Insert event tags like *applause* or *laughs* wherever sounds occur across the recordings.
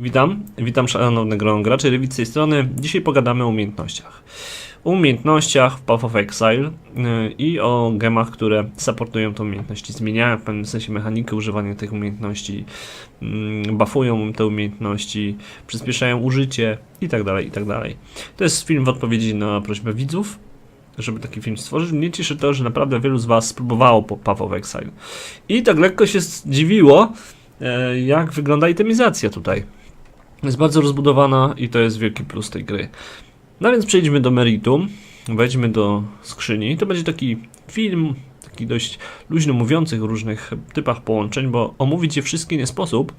Witam, witam szanowne grono graczy, Rewit z tej strony. Dzisiaj pogadamy o umiejętnościach. O umiejętnościach w Path of Exile yy, i o gemach, które supportują te umiejętności. Zmieniają w pewnym sensie mechanikę używania tych umiejętności, yy, buffują te umiejętności, przyspieszają użycie itd., itd. To jest film w odpowiedzi na prośbę widzów, żeby taki film stworzyć. Mnie cieszy to, że naprawdę wielu z Was spróbowało po Path of Exile. I tak lekko się zdziwiło, yy, jak wygląda itemizacja tutaj. Jest bardzo rozbudowana i to jest wielki plus tej gry. No więc przejdźmy do meritum, wejdźmy do skrzyni. To będzie taki film, taki dość luźno mówiący o różnych typach połączeń, bo omówić je wszystkie nie sposób.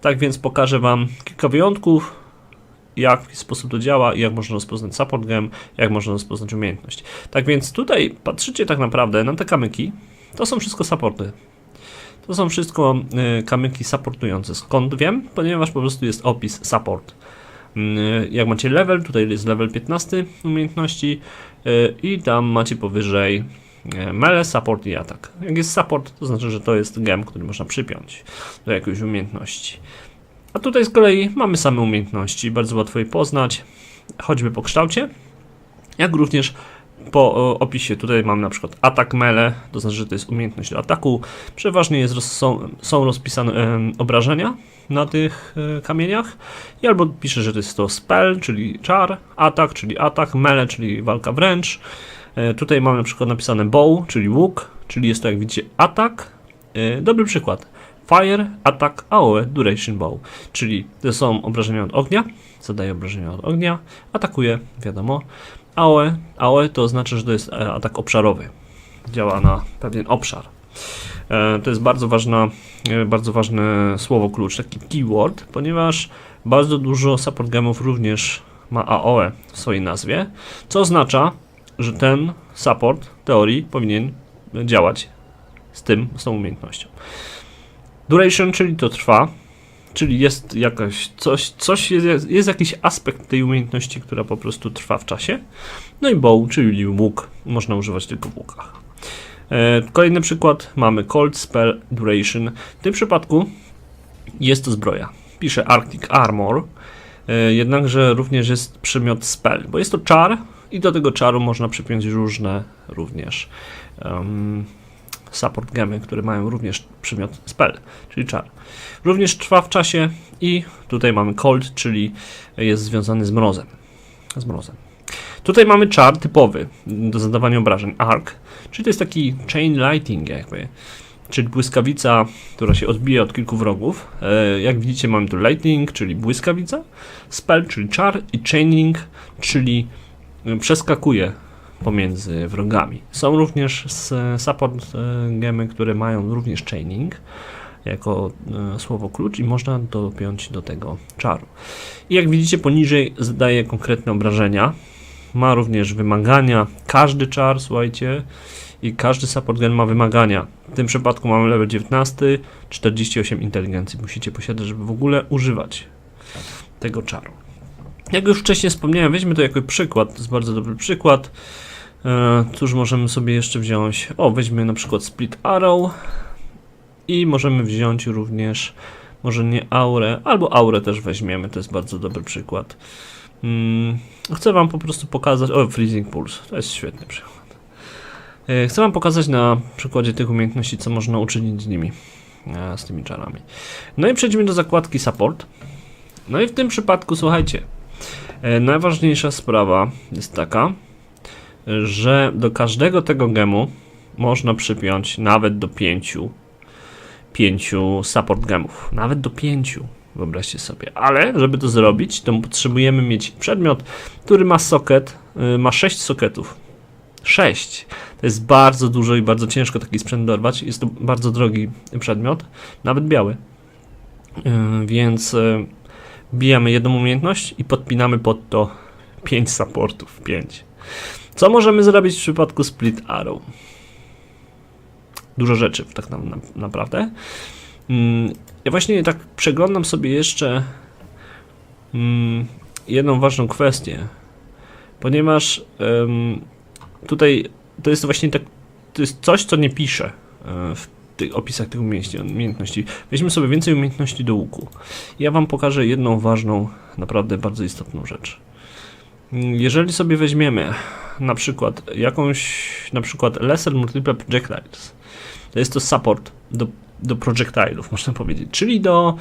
Tak więc pokażę Wam kilka wyjątków, jak w jaki sposób to działa i jak można rozpoznać support gem, jak można rozpoznać umiejętność. Tak więc tutaj patrzycie tak naprawdę na te kamyki, to są wszystko supporty. To są wszystko y, kamyki supportujące. Skąd wiem? Ponieważ po prostu jest opis support. Y, jak macie level, tutaj jest level 15 umiejętności y, i tam macie powyżej melee, support i atak. Jak jest support, to znaczy, że to jest gem, który można przypiąć do jakiejś umiejętności. A tutaj z kolei mamy same umiejętności, bardzo łatwo je poznać, choćby po kształcie, jak również po opisie tutaj mamy na przykład atak mele, to znaczy, że to jest umiejętność do ataku. Przeważnie jest, są, są rozpisane obrażenia na tych e, kamieniach i albo pisze, że to jest to spell, czyli czar, atak, czyli atak, mele, czyli walka wręcz. E, tutaj mamy na przykład napisane bow, czyli łuk, czyli jest to jak widzicie atak. E, dobry przykład. Fire, atak, AOE, duration bow, czyli to są obrażenia od ognia, zadaje obrażenia od ognia, atakuje, wiadomo, AOE. AOE to oznacza, że to jest e, atak obszarowy. Działa na pewien obszar. E, To jest bardzo, ważna, e, bardzo ważne słowo klucz, taki keyword, ponieważ bardzo dużo support gemów również ma AOE w swojej nazwie, co oznacza, że ten support w teorii powinien działać z tym, z tą umiejętnością. Duration, czyli to trwa, czyli jest jakaś coś, coś jest, jest jakiś aspekt tej umiejętności, która po prostu trwa w czasie. No i bow, czyli łuk, można używać tylko w łukach. E, kolejny przykład mamy Cold Spell Duration. W tym przypadku jest to zbroja. Pisze Arctic Armor, e, jednakże również jest przymiot spell, bo jest to czar i do tego czaru można przypiąć różne również em, support gemy, które mają również przymiot spell, czyli czar. Również trwa w czasie i tutaj mamy cold, czyli jest związany z mrozem. Z mrozem. Tutaj mamy czar typowy do zadawania obrażeń, arc, czyli to jest taki chain lighting jakby, czyli błyskawica, która się odbija od kilku wrogów. E, Jak widzicie mamy tu lightning, czyli błyskawica, spell, czyli czar i chaining, czyli e, przeskakuje pomiędzy wrogami. Są również support e, gemy, które mają również chaining jako e, słowo klucz i można dopiąć do tego czaru. I jak widzicie poniżej zadaje konkretne obrażenia. Ma również wymagania. Każdy czar, słuchajcie, i każdy support gen ma wymagania. W tym przypadku mamy level 19, 48 inteligencji. Musicie posiadać, żeby w ogóle używać tego czaru. Jak już wcześniej wspomniałem, weźmy to jako przykład. To jest bardzo dobry przykład. E, Cóż możemy sobie jeszcze wziąć? O, weźmy na przykład Split Arrow i możemy wziąć również, może nie Aurę, albo Aurę też weźmiemy, to jest bardzo dobry przykład. Mm, chcę Wam po prostu pokazać, o, Freezing Pulse, to jest świetny przykład. E, Chcę Wam pokazać na przykładzie tych umiejętności, co można uczynić z nimi, e, z tymi czarami. No i przejdźmy do zakładki Support. No i w tym przypadku, słuchajcie, najważniejsza sprawa jest taka, że do każdego tego gemu można przypiąć nawet do pięciu, pięciu support gemów. Nawet do pięciu, wyobraźcie sobie. Ale, żeby to zrobić, to potrzebujemy mieć przedmiot, który ma socket, y, ma 6 soketów. 6. To jest bardzo dużo i bardzo ciężko taki sprzęt dorwać. Jest to bardzo drogi przedmiot, nawet biały. Y, Więc y, bijamy jedną umiejętność i podpinamy pod to 5 supportów. 5. Co możemy zrobić w przypadku Split Arrow? Dużo rzeczy, tak na, na, naprawdę. Mm, Ja właśnie tak przeglądam sobie jeszcze mm, jedną ważną kwestię, ponieważ tutaj to jest właśnie tak to jest coś, co nie piszę e, w tych opisach tych umiejętności-. Weźmy sobie więcej umiejętności do łuku. Ja Wam pokażę jedną ważną, naprawdę bardzo istotną rzecz. Jeżeli sobie weźmiemy na przykład jakąś, na przykład Lesser Multiple Projectiles, to jest to support do, do projectile'ów, można powiedzieć, czyli do,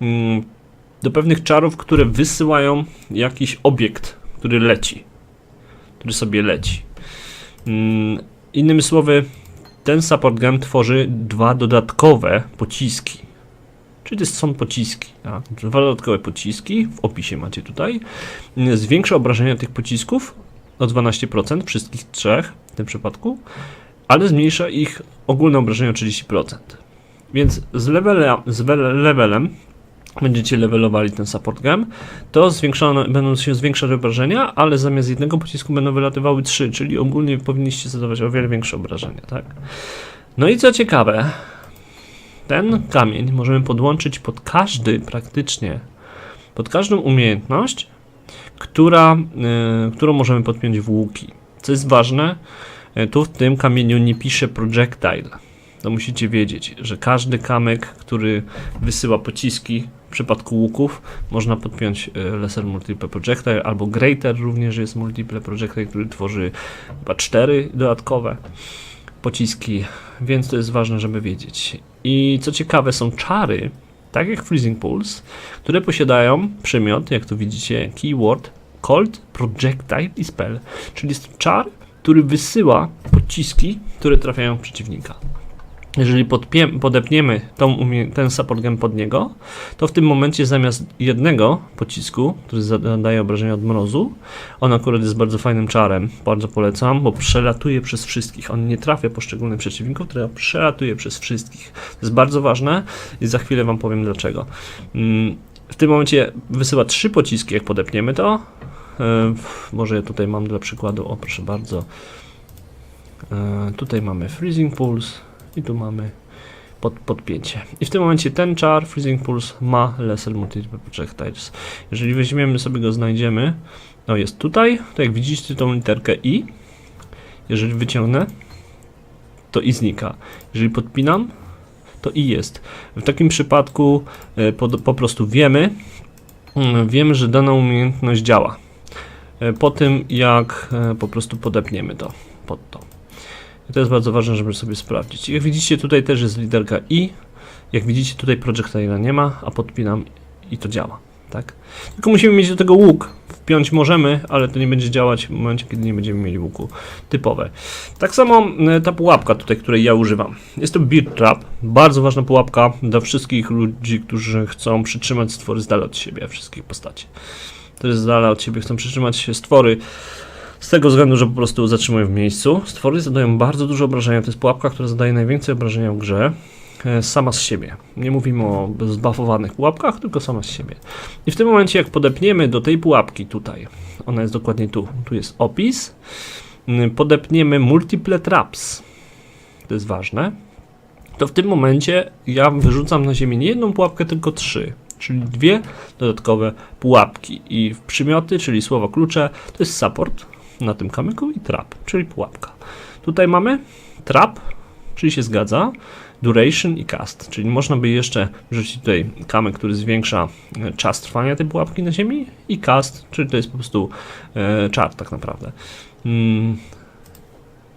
mm, do pewnych czarów, które wysyłają jakiś obiekt, który leci, który sobie leci. Mm, Innymi słowy, ten support gem tworzy dwa dodatkowe pociski. Czyli to są pociski. Tak? Dwa dodatkowe pociski, w opisie macie tutaj. Zwiększa obrażenia tych pocisków o 12%, wszystkich trzech w tym przypadku, ale zmniejsza ich ogólne obrażenia o 30%. Więc z, levela, z levelem będziecie levelowali ten support gem, to zwiększone, będą się zwiększać obrażenia, ale zamiast jednego pocisku będą wylatywały trzy, czyli ogólnie powinniście zadawać o wiele większe obrażenia, tak? No i co ciekawe, ten kamień możemy podłączyć pod każdy praktycznie, pod każdą umiejętność, która, y, którą możemy podpiąć w łuki. Co jest ważne, y, tu w tym kamieniu nie pisze projectile. To musicie wiedzieć, że każdy kamyk, który wysyła pociski w przypadku łuków, można podpiąć y, Lesser Multiple Projectile albo Greater również jest Multiple Projectile, który tworzy chyba cztery dodatkowe pociski, więc to jest ważne, żeby wiedzieć. I co ciekawe, są czary, tak jak Freezing Pulse, które posiadają przymiot, jak tu widzicie, keyword Cold Projectile i Spell, czyli jest czar, który wysyła pociski, które trafiają w przeciwnika. Jeżeli podepniemy ten support gem pod niego, to w tym momencie zamiast jednego pocisku, który zadaje obrażenia od mrozu, on akurat jest bardzo fajnym czarem, bardzo polecam, bo przelatuje przez wszystkich. On nie trafia poszczególnych przeciwników, tylko przelatuje przez wszystkich. To jest bardzo ważne i za chwilę Wam powiem dlaczego. Mm, W tym momencie wysyła trzy pociski, jak podepniemy to. E, Może ja tutaj mam dla przykładu, o proszę bardzo. E, Tutaj mamy Freezing Pulse i tu mamy pod, podpięcie. I w tym momencie ten czar, Freezing Pulse, ma Lesser Multiple Projectiles. Jeżeli weźmiemy sobie go, znajdziemy, no jest tutaj, to jak widzicie tą literkę I, jeżeli wyciągnę, to I znika. Jeżeli podpinam, to I jest. W takim przypadku e, po, po prostu wiemy, mm, wiemy, że dana umiejętność działa. E, Po tym, jak e, po prostu podepniemy to pod to. I to jest bardzo ważne, żeby sobie sprawdzić. Jak widzicie, tutaj też jest literka I. Jak widzicie, tutaj projectile'a nie ma, a podpinam i to działa. Tak? Tylko musimy mieć do tego łuk. Wpiąć możemy, ale to nie będzie działać w momencie, kiedy nie będziemy mieli łuku. Typowe. Tak samo e, ta pułapka tutaj, której ja używam. Jest to Beard Trap. Bardzo ważna pułapka dla wszystkich ludzi, którzy chcą przytrzymać stwory z dala od siebie, wszystkich postaci. Jest z dala od siebie, chcą przytrzymać stwory. Z tego względu, że po prostu zatrzymują w miejscu. Stwory zadają bardzo dużo obrażenia. To jest pułapka, która zadaje najwięcej obrażenia w grze. e, Sama z siebie. Nie mówimy o zbafowanych pułapkach, tylko sama z siebie. I w tym momencie, jak podepniemy do tej pułapki tutaj, ona jest dokładnie tu, tu jest opis, podepniemy multiple traps, to jest ważne, to w tym momencie ja wyrzucam na ziemię nie jedną pułapkę, tylko trzy, czyli dwie dodatkowe pułapki. I przymioty, czyli słowa klucze, to jest support na tym kamyku i trap, czyli pułapka. Tutaj mamy trap, czyli się zgadza, duration i cast, czyli można by jeszcze wrzucić tutaj kamyk, który zwiększa e, czas trwania tej pułapki na ziemi i cast, czyli to jest po prostu e, czar tak naprawdę. Mm,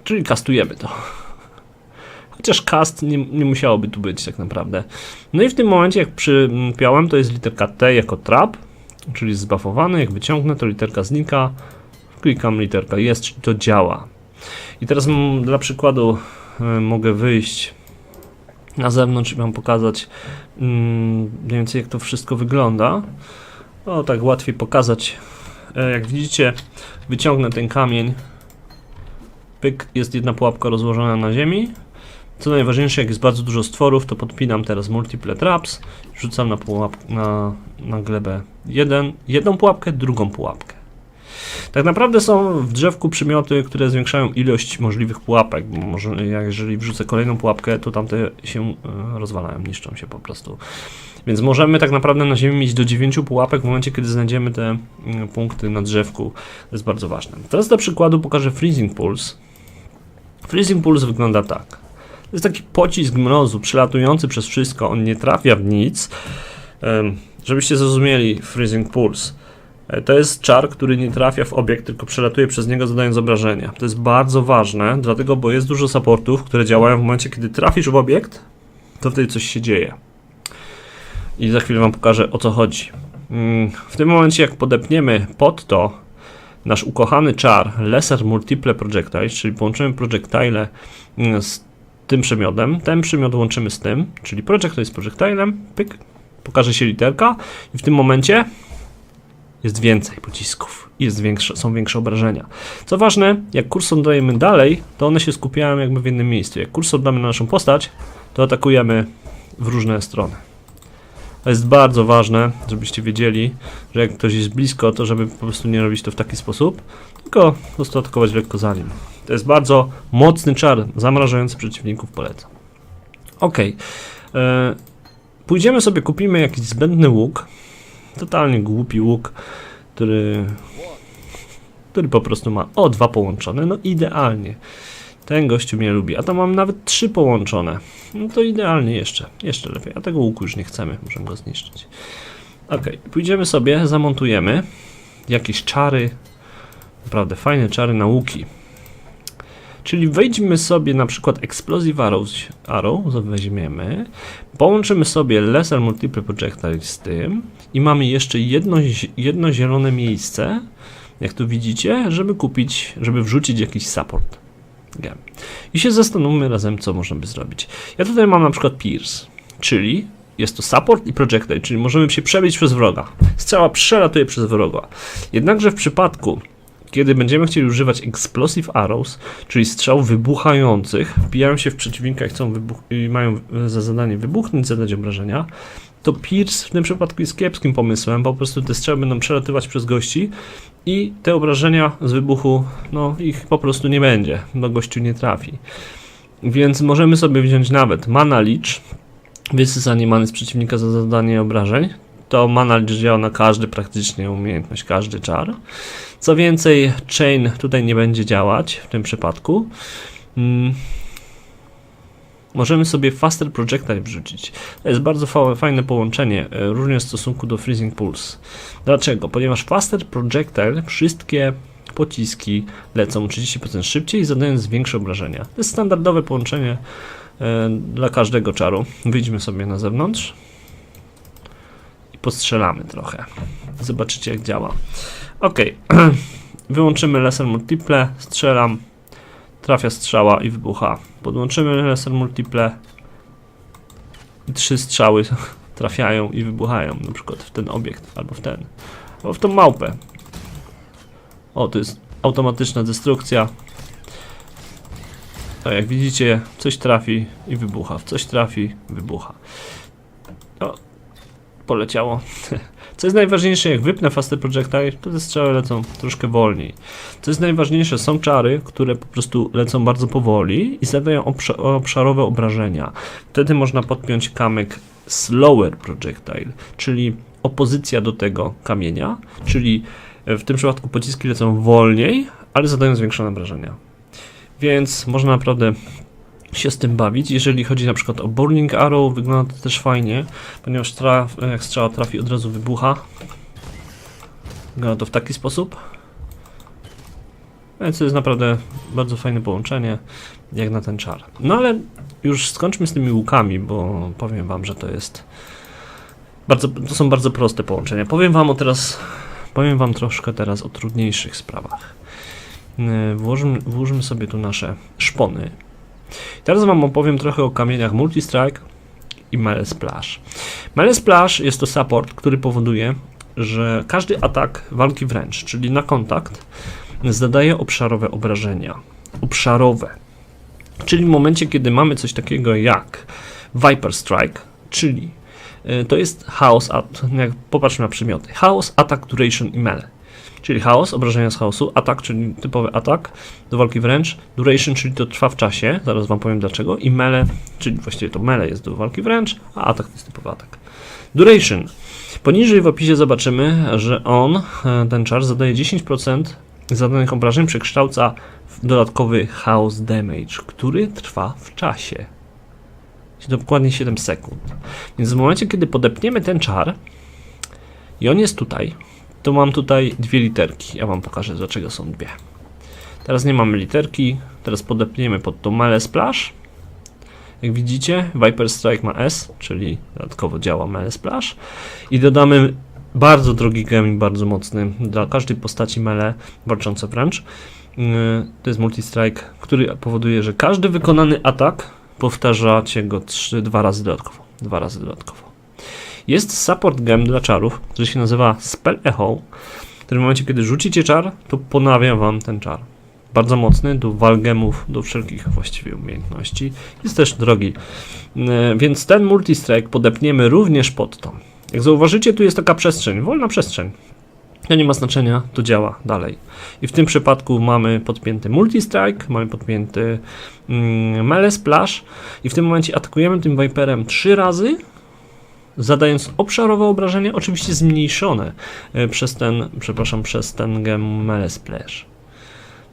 czyli kastujemy to. Chociaż cast nie, nie musiałoby tu być tak naprawdę. No i w tym momencie jak przypiąłem to jest literka T jako trap, czyli zbafowany, jak wyciągnę to literka znika, klikam literka jest, to działa. I teraz dla przykładu e, mogę wyjść na zewnątrz i Wam pokazać mm, mniej więcej jak to wszystko wygląda. O, tak łatwiej pokazać. E, Jak widzicie, wyciągnę ten kamień. Pyk, jest jedna pułapka rozłożona na ziemi. Co najważniejsze, jak jest bardzo dużo stworów, to podpinam teraz multiple traps, rzucam na, pułap, na, na glebę jeden, jedną pułapkę, drugą pułapkę. Tak naprawdę są w drzewku przymioty, które zwiększają ilość możliwych pułapek, bo może, jeżeli wrzucę kolejną pułapkę, to tamte się e, rozwalają, niszczą się po prostu. Więc możemy tak naprawdę na ziemi mieć do 9 pułapek w momencie, kiedy znajdziemy te mm, punkty na drzewku. To jest bardzo ważne. Teraz dla przykładu pokażę Freezing Pulse. Freezing Pulse wygląda tak. To jest taki pocisk mrozu przelatujący przez wszystko, on nie trafia w nic. Żebyście zrozumieli Freezing Pulse. E, To jest czar, który nie trafia w obiekt, tylko przelatuje przez niego zadając obrażenia. To jest bardzo ważne, dlatego, bo jest dużo supportów, które działają w momencie, kiedy trafisz w obiekt, to wtedy coś się dzieje. I za chwilę wam pokażę o co chodzi. Mm, W tym momencie, jak podepniemy pod to nasz ukochany czar Lesser Multiple Projectile, czyli połączymy projectile mm, z tym przymiotem, ten przymiot łączymy z tym, czyli projectile z projectilem, pyk, pokaże się literka i w tym momencie jest więcej pocisków i jest większe, są większe obrażenia. Co ważne, jak kursor dajemy dalej, to one się skupiają jakby w jednym miejscu. Jak kursor damy na naszą postać, to atakujemy w różne strony. To jest bardzo ważne, żebyście wiedzieli, że jak ktoś jest blisko, to żeby po prostu nie robić to w taki sposób, tylko po prostu atakować lekko za nim. To jest bardzo mocny czar, zamrażający przeciwników polecam. Ok. E, pójdziemy sobie, kupimy jakiś zbędny łuk. Totalnie głupi łuk, który, który po prostu ma o dwa połączone. No idealnie. Ten gościu mnie lubi, a to mam nawet trzy połączone. No to idealnie jeszcze, jeszcze lepiej. A tego łuku już nie chcemy, możemy go zniszczyć. Ok, pójdziemy sobie, zamontujemy jakieś czary, naprawdę fajne czary na łuki. Czyli wejdźmy sobie na przykład Explosive Arrows, Arrow, weźmiemy, połączymy sobie Lesser Multiple Projectile z tym i mamy jeszcze jedno, jedno zielone miejsce, jak tu widzicie, żeby kupić, żeby wrzucić jakiś support. I się zastanówmy razem, co można by zrobić. Ja tutaj mam na przykład Pierce, czyli jest to support i projectile, czyli możemy się przebić przez wroga. Strzała przelatuje przez wroga. Jednakże w przypadku, kiedy będziemy chcieli używać explosive arrows, czyli strzał wybuchających, wbijają się w przeciwnika i, chcą i mają e, za zadanie wybuchnąć, zadać obrażenia, to Pierce w tym przypadku jest kiepskim pomysłem, po prostu te strzały będą przelatywać przez gości i te obrażenia z wybuchu, no ich po prostu nie będzie, bo gościu nie trafi. Więc możemy sobie wziąć nawet Mana Leech, wysysanie many z przeciwnika za zadanie obrażeń. To Mana Leech działa na każdy praktycznie umiejętność, każdy czar. Co więcej, Chain tutaj nie będzie działać w tym przypadku. Mm. Możemy sobie Faster Projectile wrzucić. To jest bardzo fa- fajne połączenie, e, również w stosunku do Freezing Pulse. Dlaczego? Ponieważ Faster Projectile wszystkie pociski lecą 30% szybciej, zadając większe obrażenia. To jest standardowe połączenie e, dla każdego czaru. Wyjdźmy sobie na zewnątrz i postrzelamy trochę. Zobaczycie jak działa. Ok, *clears throat* wyłączymy Lesser Multiple, strzelam, trafia strzała i wybucha. Podłączymy Lesser Multiple i trzy strzały *laughs* trafiają i wybuchają, na przykład w ten obiekt, albo w ten, albo w tą małpę. O, to jest automatyczna destrukcja. Tak, jak widzicie, coś trafi i wybucha, w coś trafi, wybucha. O, poleciało. *laughs* Co jest najważniejsze, jak wypnę Faster Projectile, te strzały lecą troszkę wolniej. Co jest najważniejsze, są czary, które po prostu lecą bardzo powoli i zadają obsza- obszarowe obrażenia. Wtedy można podpiąć kamyk Slower Projectile, czyli opozycja do tego kamienia, czyli e, w tym przypadku pociski lecą wolniej, ale zadają zwiększone obrażenia. Więc można naprawdę się z tym bawić. Jeżeli chodzi na przykład o Burning Arrow, wygląda to też fajnie, ponieważ traf, jak strzała trafi, od razu wybucha. Wygląda to w taki sposób. Więc to jest naprawdę bardzo fajne połączenie, jak na ten czar. No ale już skończmy z tymi łukami, bo powiem wam, że to jest bardzo, to są bardzo proste połączenia. Powiem wam o teraz, powiem wam troszkę teraz o trudniejszych sprawach. Yy, Włożmy, włóżmy sobie tu nasze szpony. Teraz wam opowiem trochę o kamieniach Multistrike i Melee Splash. Melee Splash jest to support, który powoduje, że każdy atak walki wręcz, czyli na kontakt, zadaje obszarowe obrażenia. Obszarowe. Czyli w momencie, kiedy mamy coś takiego jak Viper Strike, czyli y, to jest chaos, jak popatrzmy na przymioty. Chaos, attack, duration i melee. Czyli chaos, obrażenia z chaosu, atak, czyli typowy atak do walki wręcz, duration, czyli to trwa w czasie, zaraz wam powiem dlaczego, i melee, czyli właściwie to melee jest do walki wręcz, a atak to jest typowy atak. Duration. Poniżej w opisie zobaczymy, że on, e, ten czar, zadaje 10% zadanych obrażeń, przekształca w dodatkowy House Damage, który trwa w czasie. Dokładnie 7 sekund. Więc w momencie, kiedy podepniemy ten czar i on jest tutaj, to mam tutaj dwie literki. Ja wam pokażę, dlaczego są dwie. Teraz nie mamy literki, teraz podepniemy pod to Melee Splash. Jak widzicie, Viper Strike ma S, czyli dodatkowo działa Melee Splash. I dodamy bardzo drogi gem i bardzo mocny dla każdej postaci melee walczące wręcz. Yy, To jest multi-strike, który powoduje, że każdy wykonany atak powtarzacie go 3, dwa razy dodatkowo. Dwa razy dodatkowo. Jest support gem dla czarów, który się nazywa Spell Echo, który w momencie, kiedy rzucicie czar, to ponawia wam ten czar. Bardzo mocny do walgemów, do wszelkich właściwie umiejętności. Jest też drogi. Yy, Więc ten multi-strike podepniemy również pod to. Jak zauważycie, tu jest taka przestrzeń, wolna przestrzeń. To nie ma znaczenia, to działa dalej. I w tym przypadku mamy podpięty multi-strike, mamy podpięty mm, melee splash i w tym momencie atakujemy tym Viperem trzy razy, zadając obszarowe obrażenie, oczywiście zmniejszone e, przez ten, przepraszam, przez ten gem melee splash.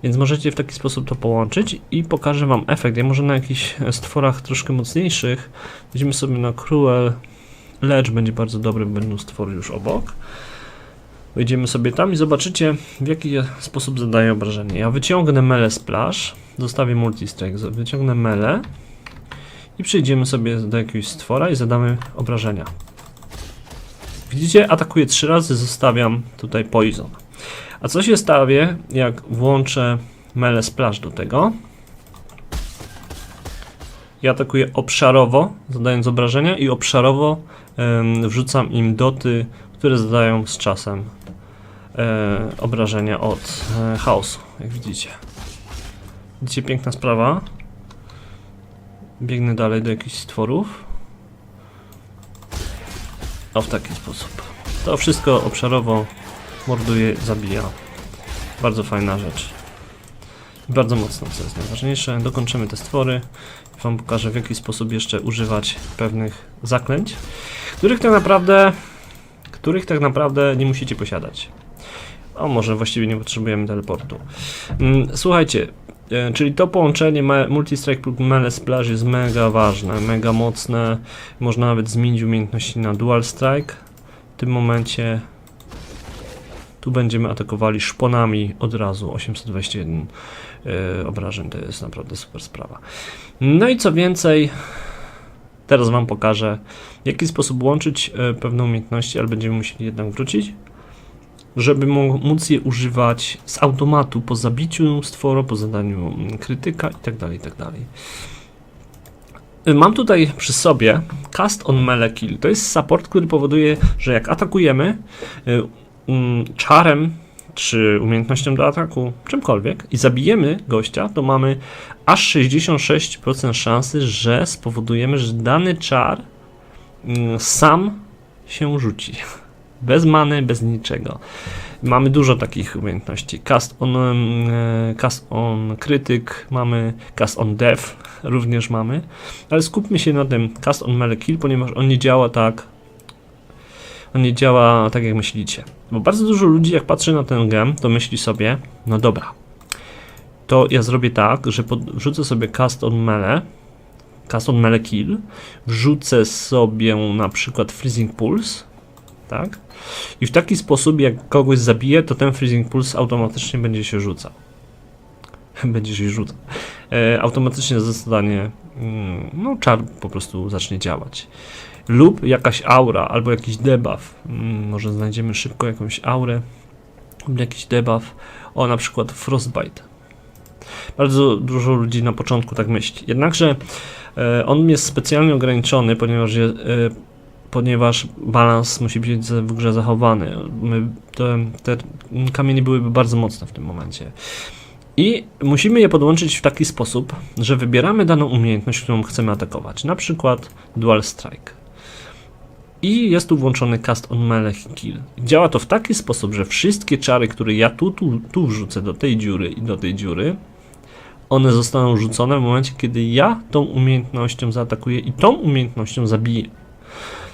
Więc możecie w taki sposób to połączyć i pokażę wam efekt. Ja może na jakichś stworach troszkę mocniejszych weźmy sobie na Cruel Lecz będzie bardzo dobry, będą stwory już obok. Wejdziemy sobie tam i zobaczycie w jaki sposób zadaje obrażenie. Ja wyciągnę mele splash, zostawię multistrike, wyciągnę mele i przejdziemy sobie do jakiegoś stwora i zadamy obrażenia. Widzicie, atakuję trzy razy, zostawiam tutaj poison. A co się stawie, jak włączę mele splash do tego? Ja atakuję obszarowo, zadając obrażenia i obszarowo em, wrzucam im doty, które zadają z czasem e, obrażenia od e, chaosu, jak widzicie. Widzicie, piękna sprawa. Biegnę dalej do jakichś stworów. O, w taki sposób. To wszystko obszarowo morduje, zabija. Bardzo fajna rzecz. Bardzo mocno, co jest najważniejsze. Dokończymy te stwory. Wam pokażę w jaki sposób jeszcze używać pewnych zaklęć, których tak naprawdę, których tak naprawdę nie musicie posiadać. O, może właściwie nie potrzebujemy teleportu. Mm, Słuchajcie, czyli to połączenie Multistrike lub Melee Splash jest mega ważne, mega mocne. Można nawet zmienić umiejętności na Dual Strike. W tym momencie tu będziemy atakowali szponami od razu 821 e, obrażeń. To jest naprawdę super sprawa. No i co więcej, teraz Wam pokażę, w jaki sposób łączyć e, pewne umiejętności, ale będziemy musieli jednak wrócić, żeby móc je używać z automatu po zabiciu stwora, po zadaniu mm, krytyka itd. itd. Y, Mam tutaj przy sobie Cast on Melee Kill. To jest support, który powoduje, że jak atakujemy y, mm, czarem czy umiejętnością do ataku, czymkolwiek i zabijemy gościa, to mamy aż 66% szansy, że spowodujemy, że dany czar mm, sam się rzuci. *laughs* Bez many, bez niczego. Mamy dużo takich umiejętności. Cast on, e, cast on krytyk, mamy cast on death, również mamy. Ale skupmy się na tym cast on melee kill, ponieważ on nie działa tak on nie działa tak jak myślicie. Bo bardzo dużo ludzi jak patrzy na ten gem, to myśli sobie, no dobra, to ja zrobię tak, że wrzucę sobie cast on melee, cast on melee kill, wrzucę sobie na przykład freezing pulse, tak? I w taki sposób jak kogoś zabiję, to ten freezing pulse automatycznie będzie się rzucał. *laughs* będzie się rzucał. E, automatycznie zostanie, mm, no czar po prostu zacznie działać lub jakaś aura, albo jakiś debuff. Mm, Może znajdziemy szybko jakąś aurę, lub jakiś debuff. O, na przykład Frostbite. Bardzo dużo ludzi na początku tak myśli. Jednakże e, on jest specjalnie ograniczony, ponieważ, je, e, ponieważ balans musi być w grze zachowany. My, te, te kamienie byłyby bardzo mocne w tym momencie. I musimy je podłączyć w taki sposób, że wybieramy daną umiejętność, którą chcemy atakować. Na przykład Dual Strike. I jest tu włączony Cast on Melee Kill. Działa to w taki sposób, że wszystkie czary, które ja tu, tu, tu wrzucę do tej dziury i do tej dziury, one zostaną rzucone w momencie, kiedy ja tą umiejętnością zaatakuję i tą umiejętnością zabiję.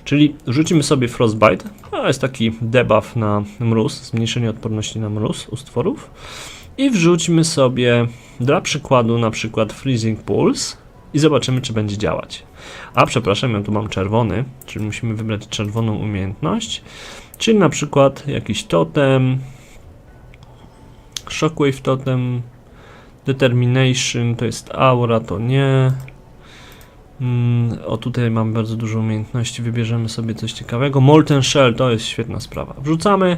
Czyli rzucimy sobie Frostbite, to jest taki debuff na mróz, zmniejszenie odporności na mróz u stworów. i wrzućmy sobie dla przykładu na przykład Freezing Pulse i zobaczymy, czy będzie działać. A przepraszam, ja tu mam czerwony, czyli musimy wybrać czerwoną umiejętność, czyli na przykład jakiś totem, Shockwave Totem, Determination to jest aura, to nie. Mm, o tutaj mam bardzo dużo umiejętności, wybierzemy sobie coś ciekawego. Molten Shell to jest świetna sprawa. Wrzucamy.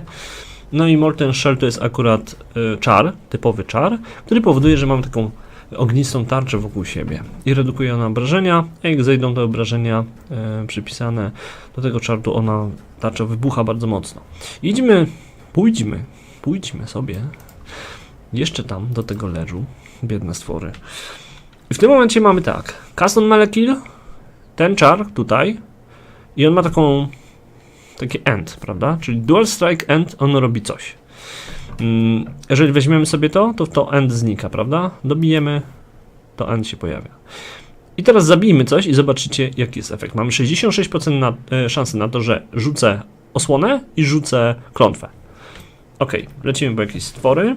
No i Molten Shell to jest akurat y, czar, typowy czar, który powoduje, że mam taką ognistą tarczę wokół siebie i redukuje ona obrażenia, jak zejdą te obrażenia y, przypisane do tego czartu, ona tarcza wybucha bardzo mocno. Idźmy, pójdźmy, pójdźmy sobie jeszcze tam do tego leżu, biedne stwory. W tym momencie mamy tak, Custom Malekil, ten czar tutaj i on ma taką taki end, prawda? Czyli Dual Strike End, on robi coś. Mm, Jeżeli weźmiemy sobie to, to to end znika, prawda? Dobijemy, to end się pojawia. I teraz zabijmy coś i zobaczycie jaki jest efekt. Mamy 66% na, e, szansy na to, że rzucę osłonę i rzucę klątwę. Ok, lecimy po jakieś stwory.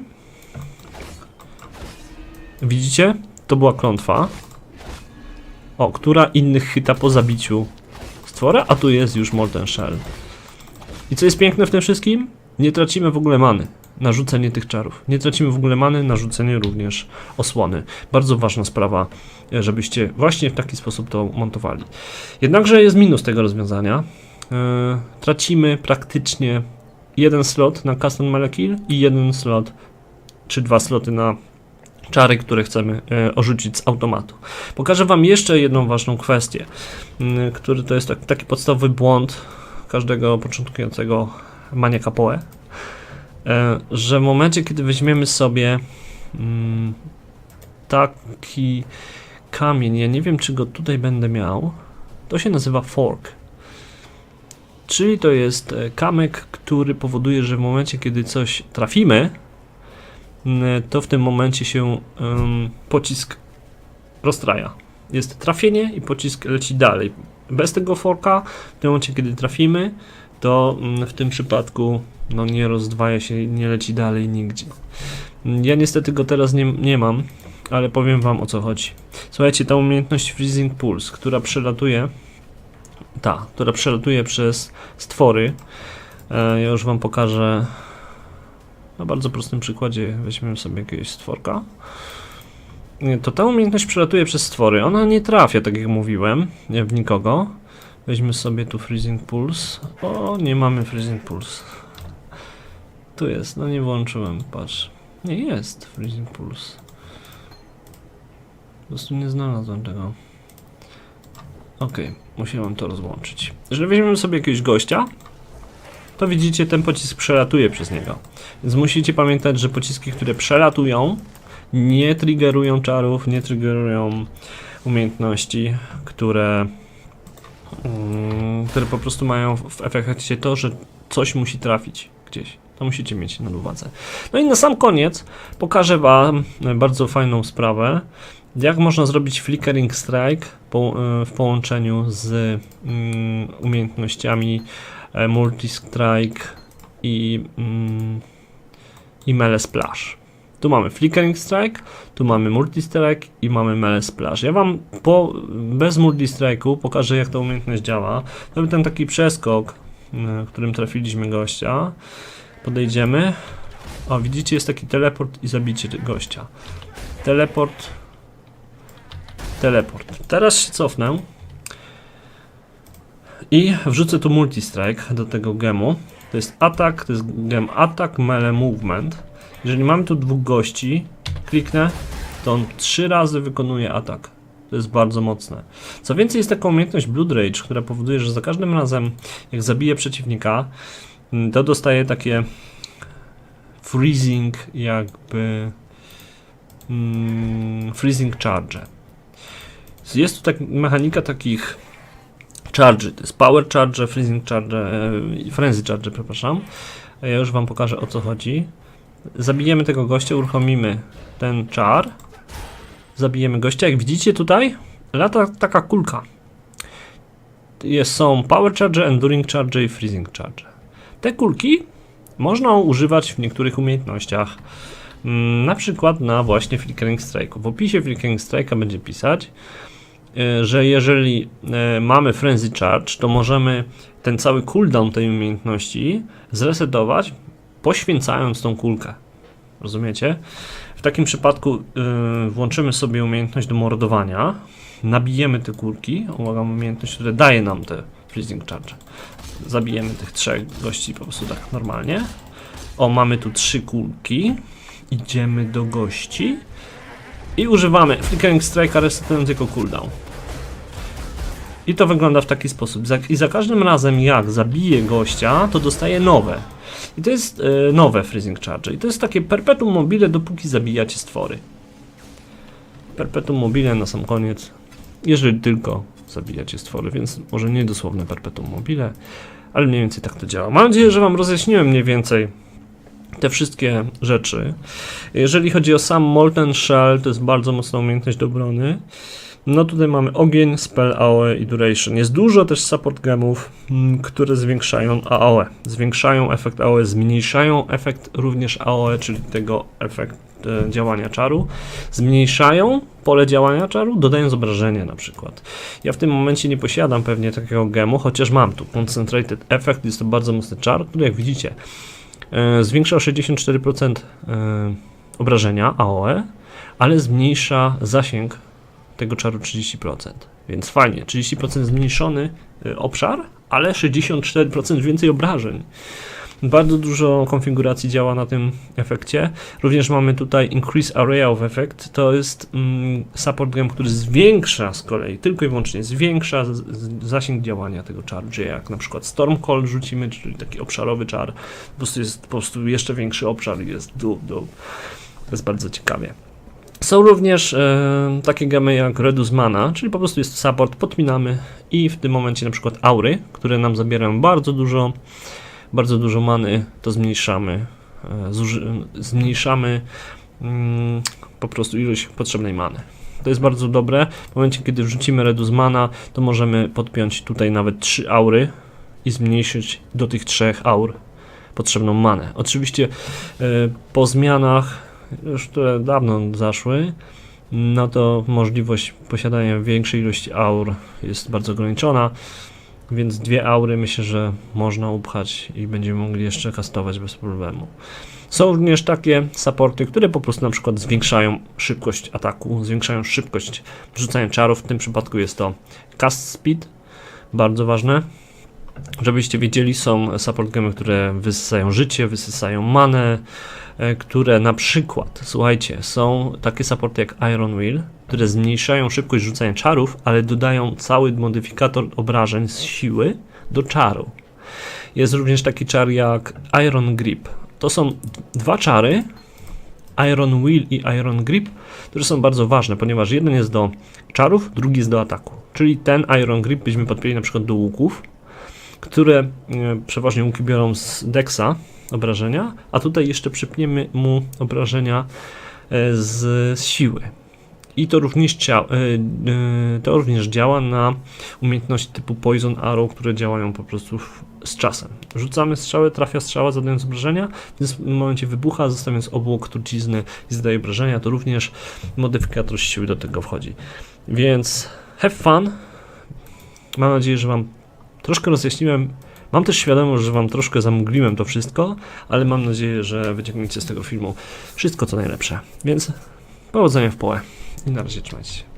Widzicie? To była klątwa. O, która innych chyta po zabiciu stwora, a tu jest już Molten Shell. I co jest piękne w tym wszystkim? Nie tracimy w ogóle many na rzucenie tych czarów. Nie tracimy w ogóle many na rzucenie również osłony. Bardzo ważna sprawa, e, żebyście właśnie w taki sposób to montowali. Jednakże jest minus tego rozwiązania. Yy, tracimy praktycznie jeden slot na Custom Malekil i jeden slot, czy dwa sloty na czary, które chcemy e, orzucić z automatu. Pokażę Wam jeszcze jedną ważną kwestię, który to jest tak, taki podstawowy błąd każdego początkującego maniaka poe, e, że w momencie, kiedy weźmiemy sobie mm, taki kamień, ja nie wiem, czy go tutaj będę miał, to się nazywa fork. Czyli to jest e, kamyk, który powoduje, że w momencie, kiedy coś trafimy, to w tym momencie się ym, pocisk rozstraja. Jest trafienie i pocisk leci dalej. Bez tego forka, w tym momencie kiedy trafimy, to mm, w tym przypadku no, nie rozdwaja się, nie leci dalej nigdzie. Ja niestety go teraz nie, nie mam, ale powiem wam o co chodzi. Słuchajcie, ta umiejętność Freezing Pulse, która przelatuje, ta, która przelatuje przez stwory, e, ja już wam pokażę na bardzo prostym przykładzie weźmiemy sobie jakiegoś stworka. To ta umiejętność przelatuje przez stwory. Ona nie trafia, tak jak mówiłem, w nikogo. Weźmy sobie tu Freezing Pulse. O, nie mamy Freezing Pulse. Tu jest, no nie włączyłem, patrz. Nie, jest Freezing Pulse. Po prostu nie znalazłem tego. Okej, musiałem to rozłączyć. Jeżeli weźmiemy sobie jakiegoś gościa, to widzicie, ten pocisk przelatuje przez niego. Więc musicie pamiętać, że pociski, które przelatują, nie triggerują czarów, nie triggerują umiejętności, które, mm, które po prostu mają w efekcie to, że coś musi trafić gdzieś. To musicie mieć na uwadze. No i na sam koniec pokażę Wam bardzo fajną sprawę, jak można zrobić Flickering Strike po, y, w połączeniu z mm, umiejętnościami e, Multi-Strike i, mm, i Splash. Tu mamy Flickering Strike, tu mamy Multi-Strike i mamy Melee Splash. Ja Wam po, bez Multi-Strike'u pokażę jak ta umiejętność działa. Był ten taki przeskok, w którym trafiliśmy gościa. Podejdziemy. O, widzicie, jest taki teleport i zabicie gościa. Teleport. Teleport. Teraz się cofnę. I wrzucę tu multi-strike do tego gemu. To jest atak, to jest gem atak, melee movement. Jeżeli mamy tu dwóch gości, kliknę, to on trzy razy wykonuje atak. To jest bardzo mocne. Co więcej, jest taka umiejętność Blood Rage, która powoduje, że za każdym razem, jak zabije przeciwnika, mm, to dostaje takie freezing, jakby mm, freezing charge. Jest tu tak, mechanika takich charge, to jest power charge, freezing charge e, frenzy charge, przepraszam. Ja już wam pokażę o co chodzi. Zabijemy tego gościa, uruchomimy ten czar. Zabijemy gościa, jak widzicie tutaj, lata taka kulka. Jest, są power charge, enduring charge i freezing charge. Te kulki można używać w niektórych umiejętnościach. Mm, Na przykład na właśnie Flickering Strike'u. W opisie Flickering Strike'a będzie pisać, że jeżeli e, mamy Frenzy Charge, to możemy ten cały cooldown tej umiejętności zresetować, poświęcając tą kulkę. Rozumiecie? W takim przypadku y, włączymy sobie umiejętność do mordowania, nabijemy te kulki, uwaga, umiejętność, która daje nam te freezing charge. Zabijemy tych trzech gości po prostu tak normalnie. O, mamy tu trzy kulki. Idziemy do gości i używamy Flickering Strike'a resetując jako cooldown. I to wygląda w taki sposób. I za każdym razem jak zabiję gościa, to dostaję nowe. I to jest e, nowe Freezing Charge. I to jest takie perpetuum mobile, dopóki zabijacie stwory. Perpetuum mobile na sam koniec, jeżeli tylko zabijacie stwory, więc może nie dosłowne perpetuum mobile, ale mniej więcej tak to działa. Mam nadzieję, że Wam rozjaśniłem mniej więcej te wszystkie rzeczy. Jeżeli chodzi o sam Molten Shell, to jest bardzo mocna umiejętność do obrony. No tutaj mamy ogień, spell AOE i duration. Jest dużo też support gemów, mm, które zwiększają AOE. Zwiększają efekt AOE, zmniejszają efekt również AOE, czyli tego efekt e, działania czaru. Zmniejszają pole działania czaru, dodając obrażenia na przykład. Ja w tym momencie nie posiadam pewnie takiego gemu, chociaż mam tu Concentrated Effect, jest to bardzo mocny czar, który jak widzicie zwiększa o 64% e, obrażenia AOE, ale zmniejsza zasięg tego czaru 30%. Więc fajnie, 30% zmniejszony y, obszar, ale 64% więcej obrażeń. Bardzo dużo konfiguracji działa na tym efekcie. Również mamy tutaj Increase Area of Effect. To jest mm, support gem, który zwiększa z kolei, tylko i wyłącznie zwiększa zasięg działania tego czaru. Gdzie jak na przykład Storm Call rzucimy, czyli taki obszarowy czar, po prostu jest po prostu jeszcze większy obszar i jest dół. To jest bardzo ciekawie. Są również e, takie gemy jak Redus Mana, czyli po prostu jest support, podpinamy i w tym momencie na przykład aury, które nam zabierają bardzo dużo, bardzo dużo many, to zmniejszamy, e, zmniejszamy mm, po prostu ilość potrzebnej many. To jest bardzo dobre. W momencie, kiedy wrzucimy Redus Mana, to możemy podpiąć tutaj nawet 3 aury i zmniejszyć do tych trzech aur potrzebną manę. Oczywiście e, po zmianach już które dawno zaszły, no to możliwość posiadania większej ilości aur jest bardzo ograniczona, więc dwie aury myślę, że można upchać i będziemy mogli jeszcze kastować bez problemu. Są również takie supporty, które po prostu na przykład zwiększają szybkość ataku, zwiększają szybkość rzucania czarów. W tym przypadku jest to cast speed, bardzo ważne. Żebyście wiedzieli, są support gemy, które wysysają życie, wysysają manę, e, które na przykład, słuchajcie, są takie supporty jak Iron Will, które zmniejszają szybkość rzucania czarów, ale dodają cały modyfikator obrażeń z siły do czaru. Jest również taki czar jak Iron Grip. To są dwa czary, Iron Will i Iron Grip, które są bardzo ważne, ponieważ jeden jest do czarów, drugi jest do ataku. Czyli ten Iron Grip byśmy podpięli na przykład do łuków, które e, przeważnie łuki biorą z Dexa obrażenia, a tutaj jeszcze przypniemy mu obrażenia e, z, siły. I to również, e, to również działa na umiejętności typu Poison Arrow, które działają po prostu z czasem. Rzucamy strzałę, trafia strzała, zadając obrażenia, więc w momencie wybucha, zostawiając obłok trucizny i zadaje obrażenia, to również modyfikator siły do tego wchodzi. Więc have fun. Mam nadzieję, że Wam troszkę rozjaśniłem. Mam też świadomość, że Wam troszkę zamgliłem to wszystko, ale mam nadzieję, że wyciągniecie z tego filmu wszystko co najlepsze. Więc powodzenia w połę i na razie trzymajcie się.